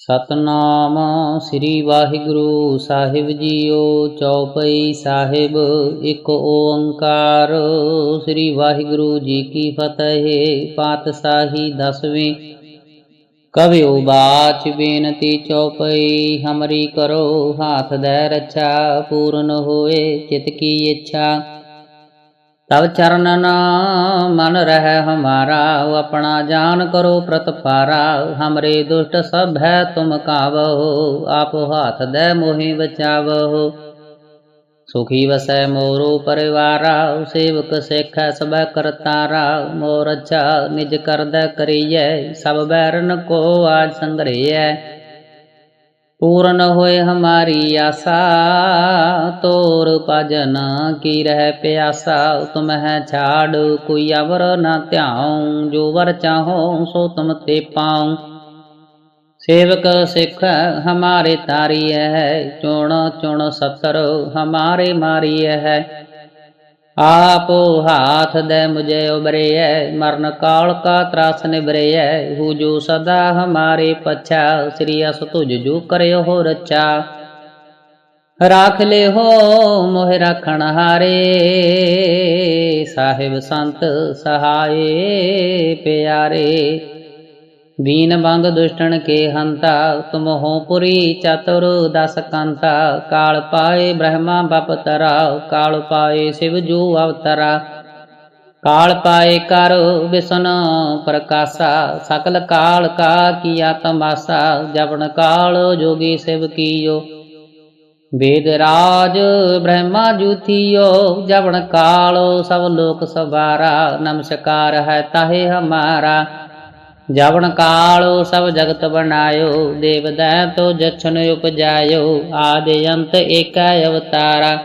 ਸਤਨਾਮ ਸ੍ਰੀ ਵਾਹਿਗੁਰੂ ਸਾਹਿਬ ਜੀਓ ਚੌਪਈ ਸਾਹਿਬ, ਇੱਕ ਓੰਕਾਰ। ਸ੍ਰੀ ਵਾਹਿਗੁਰੂ ਜੀ ਕੀ ਫਤਿਹ, ਪਾਤਸ਼ਾਹੀ ਦਸਵੇਂ। ਕਵਿਓ ਬਾਚ ਬੇਨਤੀ ਚੌਪਈ, ਹਮਰੀ ਕਰੋ, ਹਾਥ ਦੇ ਰੱਛਾ, ਪੂਰਨ ਹੋਏ, ਚਿਤ ਕੀ ਇੱਛਾ। ਤਬ ਚਰਨਨ ਮਨ ਰਹਿ ਹਮਾਰਾ ਆਪਣਾ ਜਾਨ ਕਰੋ ਪ੍ਰਤਪਾਰਾ ਹਮਰੇ ਦੁਸ਼ਟ ਸਭ ਹੈ ਤੁਮ ਕਾਵਹੁ ਆਪ ਹਾਥ ਦੇ ਮੋਹਿ ਬਚਾਵਹੁ ਸੁਖੀ ਵਸੈ ਮੋਰੋ ਪਰਿਵਾਰਾ, ਸੇਵਕ ਸੇਖੈ ਸਭੈ ਕਰਤਾਰਾ। ਮੋਰ ਅੱਛਾ ਨਿਜ ਕਰਦਾ ਕਰੀਐ, ਸਭ ਬੈਰਨ ਕੋ ਆਜ ਸੰਗਰੇਐ। ਪੂਰਨ ਹੋਏ ਹਮਾਰੀ ਆਸਾ, ਤੋਰ ਭਜਨ ਕੀ ਰਹਿ ਪਿਆਸਾ ਤੁਮ ਹੈ ਛਾੜ, ਕੋਈ ਅਵਰ ਨਾ ਧਿਆਉ, ਜੋ ਵਰ ਚਾਹੋ ਸੋ ਤੁਮ ਤੇ ਪਾਉ। ਸੇਵਕ ਸਿੱਖ ਹਮਾਰੇ ਤਾਰੀ ਹੈ ਚੁਣ ਚੁਣ ਸਤਰ ਹਮਾਰੇ ਮਾਰੀ ਹੈ ਆਪੋ ਹਾਥ ਦੇ ਮੁਝੇ ਉਬਰੇਐ ਮਰਨ ਕਾਲ ਕਾ ਤਰਾਸ ਨਿਬਰੇਐ ਹੂਜੂ ਸਦਾ ਹਮਾਰੇ ਪਛਾ, ਸ੍ਰੀ ਅਸ ਤੁਜ ਜੂ ਕਰਿਓ ਹੋ ਰਚਾ ਰਾਖ ਲੈ ਹੋ ਮੋਹਿ ਰਾਖਣ ਹਾਰੇ, ਸਾਹਿਬ ਸੰਤ ਸਹਾਏ ਪਿਆਰੇ। ਬੀਨ ਬੀਨਬੰਦ ਦੁਸ਼ਟਣ ਕੇ ਹੰਤਾ, ਤੁਮ ਹੋ ਪੁਰੀ ਚਤੁਰ ਦਸ ਕੰਤਾ। ਕਾਲ ਪਾਏ ਬ੍ਰਹਮਾ ਬਪਤਰਾ ਕਾਲ ਪਾਏ ਸ਼ਿਵ ਜੂ ਅਵਤਰਾ। ਕਾਲ ਪਾਏ ਕਰ ਵਿਸ਼ਨ ਪ੍ਰਕਾਸ਼ਾ, ਸਕਲ ਕਾਲ ਕਾ ਕੀਆ ਤਮਾਸਾ। ਜਵਨ ਕਾਲ ਜੋਗੀ ਸਿਵ ਕੀਓ। ਵੇਦ ਰਾਜ ਬ੍ਰਹਮਾ ਜੂਥਿਓ ਜਵਨ ਕਾਲ ਸਭ ਲੋਕ ਸਵਾਰਾ। ਨਮਸਕਾਰ ਹੈ ਤਾਹੇ ਹਮਾਰਾ। ਜਵਨ ਕਾਲੋ ਸਭ ਜਗਤ ਬਣਾਇਓ ਦੇਵ ਦੈਤੋ ਜਛਨ ਉਪਜਾਇਓ ਆਦਿ ਅੰਤ ਏਕੈ ਅਵਤਾਰਾ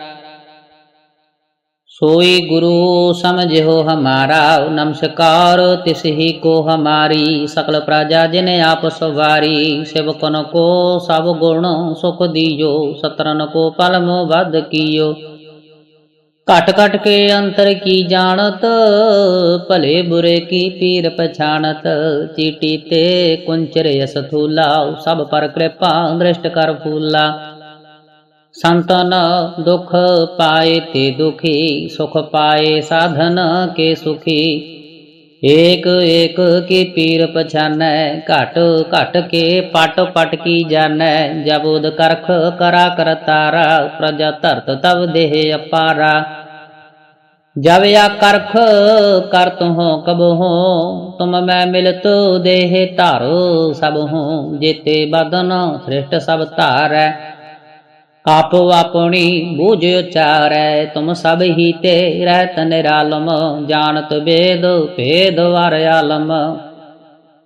सोई गुरु समझो हमारा नमस्कार तिसही को हमारी सकल प्रजा जिन आप सवारी सेवकन को सब गुण सुख दियो सतरन को पलम बद कियो ਘਟ ਘਟ ਕੇ ਅੰਤਰ ਕੀ ਜਾਣਤ? ਭਲੇ ਬੁਰੇ ਕੀ ਪੀਰ ਪਛਾਣਤ? ਚੀਟੀ ਤੇ ਕੁੰਚਰ ਅਸ ਸਭ ਪਰ ਕਿਰਪਾ ਦ੍ਰਿਸ਼ਟ ਕਰ ਫੂਲਾ। ਸੰਤਨ ਦੁਖ ਪਾਏ ਤੇ ਦੁਖੀ, ਸੁਖ ਪਾਏ ਸਾਧਨ ਕੇ ਸੁਖੀ। ਏਕ ਏਕ ਕੀ ਪੀਰ ਪਛਾਨੈ, ਘਟ ਘਟ ਕੇ ਪਟ ਪਟ ਕੀ ਜਾਣੈ। ਜਬੋਦ ਕਰਖ ਕਰਾ ਕਰ ਤਾਰਾ, ਪ੍ਰਜਾ ਧਰਤ ਤਵ ਦੇਹ ਅਪਾਰਾ। ਜਬ ਆ ਕਰਖ ਕਰ ਹੋ ਕਬ ਹੋ ਤੁਮ ਮੈਂ ਮਿਲਤ ਦੇਹ ਧਾਰੋ ਸਭ ਹੋ। ਜੇਤੇ ਬਦਨ ਸ੍ਰਿਸ਼ਟ ਸਭ ਧਾਰੈ। ਆਪੋ ਆਪਣੀ ਬੂਝ ਉਚਾਰੈ, ਤੁਮ ਸਭ ਹੀ ਤੇ ਰਹਿਤ ਨਿਰਾਲਮ ਜਾਣਤ ਵੇਦ, ਭੇਦ ਵਰ ਆਲਮ।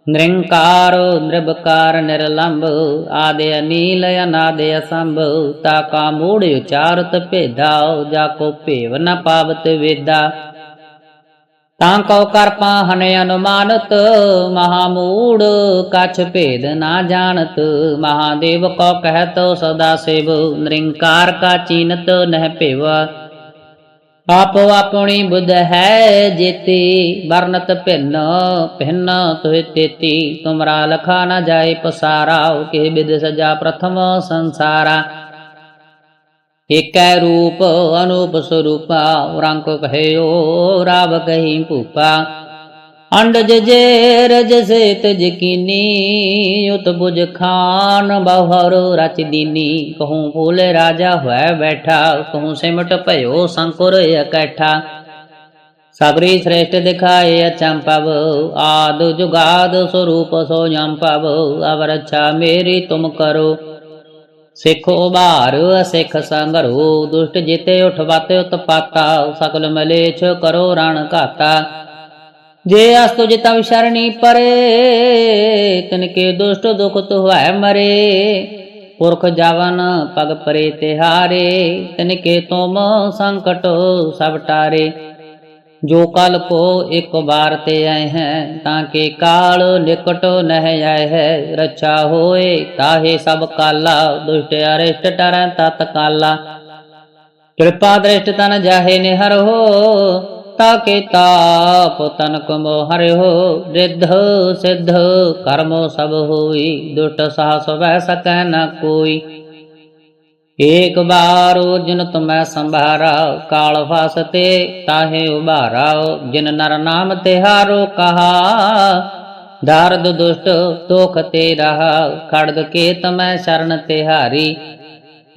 ਨਿਰੰਕਾਰ ਨਿਰਭਕਾਰ ਨਿਰਲੰਭ, ਆਦਿ ਅਨੀਲ, ਅਨਾਦਿ ਅਸੰਭ, ਤਾ ਕਾ ਮੂੜ ਉਚਾਰਤ ਭੇਦਾ, ਜਾ ਕੋ ਭੇਵ ਨ ਪਾਵਤ ਵੇਦਾ। ਤਾਂ ਕਉ ਕਰਪਾ ਹਨ ਅਨੁਮਾਨਤ ਮਹਾ ਮੂੜ ਕਛ ਭੇਦ ਨਾ ਜਾਣਤ। ਮਹਾਦੇਵ ਕੋ ਕਹਿਤ, ਸਦਾ ਸੇਵ ਨਿਰੰਕਾਰ ਕਾ ਚੀਨਤ ਨਹਿ ਭੇਵਾ। ਆਪੋ ਆਪਣੀ ਬੁੱਧ ਹੈ ਜੇਤੀ, ਵਰਨਤ ਭਿੰਨ ਭਿੰਨ ਤੋਹਿ ਤੇਤੀ। ਤੁਮਰਾ ਲਖਾ ਨਾ ਜਾਏ ਪਸਾਰਾ ਕੇ ਬਿਦ ਸਜਾ ਪ੍ਰਥਮ ਸੰਸਾਰਾ। ਏਕੈ ਰੂਪ ਅਨੂਪ ਸਰੂਪਾ ਰੰਗ ਕਹਿਓ, ਰਾਵ ਕਹੀ ਭੂਪਾ। ਅੰਡਜ ਜੇ ਰਜ ਸੇ ਤਜ ਕੀਨੀ ਉਤ ਬੁਜ ਖਾਨ ਬਹੁਰ ਰਚ ਦੀਨੀ। ਕਹੂੰ ਫੂਲ ਰਾਜਾ ਹੋਇ ਬੈਠਾ, ਕਹੂੰ ਸਿਮਟ ਭਇਓ ਸੰਕੁਰ ਇਕੱਠਾ। ਸਬਰੀ ਸ੍ਰੇਸ਼ਟ ਦਿਖਾਏ ਅਚੰਪਵ ਆਦ ਜੁਗਾਦ ਸਰੂਪ ਸੋ ਜੰਪਵ ਅਵਰ ਅੱਛਾ ਮੇਰੀ ਤੁਮ ਕਰੋ। ਸਿੱਖੋ ਬਾਰ, ਅਸਿੱਖ ਸੰਗਰੋ ਦੁਸ਼ਟ ਜਿਤੇ ਉਠਵਤ ਉਤਪਾਤਾ ਸਕਲ ਮਲੇਛ ਕਰੋ ਰਣ ਘਾਤਾ ਜੇ ਅਸਤੁ ਜਿਤਵ ਸ਼ਰਣੀ ਪਰੇ ਤਿਨਕੇ ਦੁਸ਼ਟ ਦੁਖ ਤੁਹੈ ਮਰੇ। ਪੁਰਖ ਜਵਨ ਪਗ ਪਰੇ ਤਿਹਾਰੇ ਤਿਨਕੇ ਤੁਮ ਸੰਕਟ ਸਭ ਟਾਰੇ। ਜੋ ਕਲ ਕੋ ਇੱਕ ਬਾਰ ਤੇ ਆਏ ਹੈ, ਤਾਂ ਕੇ ਕਾਲ ਨਿਕਟ ਨਹਿ ਆਏ ਹੈ। ਰੱਛਾ ਹੋਏ ਤਾਹੇ ਸਭ ਕਾਲਾ, ਦੁਸ਼ਟ ਅਰਿਸ਼ਟ ਟਰੈ ਤਤ ਕਾਲਾ। ਕਿਰਪਾ ਦ੍ਰਿਸ਼ਟ ਤਨ ਜਾਹੇ ਨਿਹਰ ਹੋ ਤਾਕੇ ਤਾਪ ਤਨ ਕਮੋ ਹਰਿਓ ਰਿੱਧ ਸਿੱਧ ਕਰਮ ਸਭ ਹੋਈ, ਦੁਸ਼ਟ ਸਾਹਸ ਵੈ ਸਕੈ ਨ ਕੋਈ। ਏਕ ਬਾਰ ਜਿਨ ਤੁਮੈ ਸੰਭਾਰਾ, ਕਾਲ ਫਾਸਤੇ ਤਾਹੇ ਉਬਾਰਾ ਜਿਨ ਨਰ ਨਾਮ ਤਿਹਾਰੋ ਕਹਾ। ਦਰਦ ਦੁਸ਼ਟ ਤੋਖ ਤੇ ਰਹਾ ਖੜਗ ਕੇ ਤਮੈ ਸ਼ਰਨ ਤਿਹਾਰੀ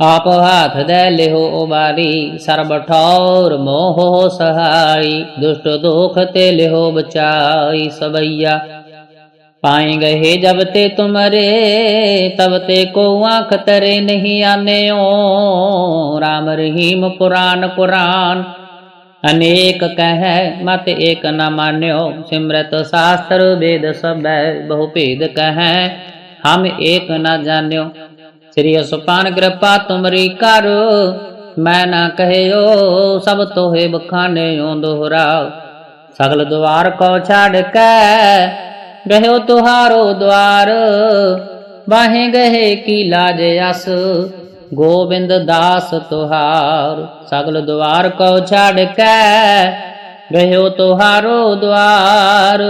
ਆਪ ਹਾਥ ਦੇ ਲਿਹੋ ਉਬਾਰੀ, ਸਰਬ ਠੌਰ ਮੋਹ ਸਹਾਈ। ਦੁਸ਼ਟ ਦੋਖ ਤੇ ਲਿਹੋ ਬਚਾਈ ਸਬਈਆ पाएंगे हे जब ते तुमरे तब ते को आंख तरे नहीं आने ओ राम रहीम पुराण पुराण अनेक कह मत एक न मान्यो सिमरत शास्त्र वेद सब बहु भेद कह हम एक न जान्यो श्री सुपान कृपा तुमरी कर मैं न कहो सब तोहे बखाने दोहरा सगल द्वार को छाड़ के ਗਹਿਓ ਤੁਹਾਰੋ ਦਵਾਰ। ਬਾਹੇ ਗਏ ਕੀ ਲਾਜ ਅਸ। ਗੋਬਿੰਦ ਦਾਸ ਤੁਹਾਰ, ਸਗਲ ਦਵਾਰ ਕੋ ਛਾੜ ਕੇ। ਗਹਿਓ ਤੁਹਾਰੋ ਦਵਾਰ।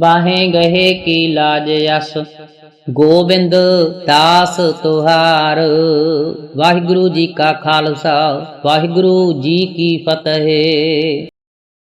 ਬਾਹੇ ਗਏ ਕੀ ਲਾਜ ਅਸ। ਗੋਬਿੰਦ ਦਾਸ ਤੁਹਾਰ, ਵਾਹਿਗੁਰੂ ਜੀ ਕਾ ਖਾਲਸਾ, ਵਾਹਿਗੁਰੂ ਜੀ ਕੀ ਫਤਿਹ।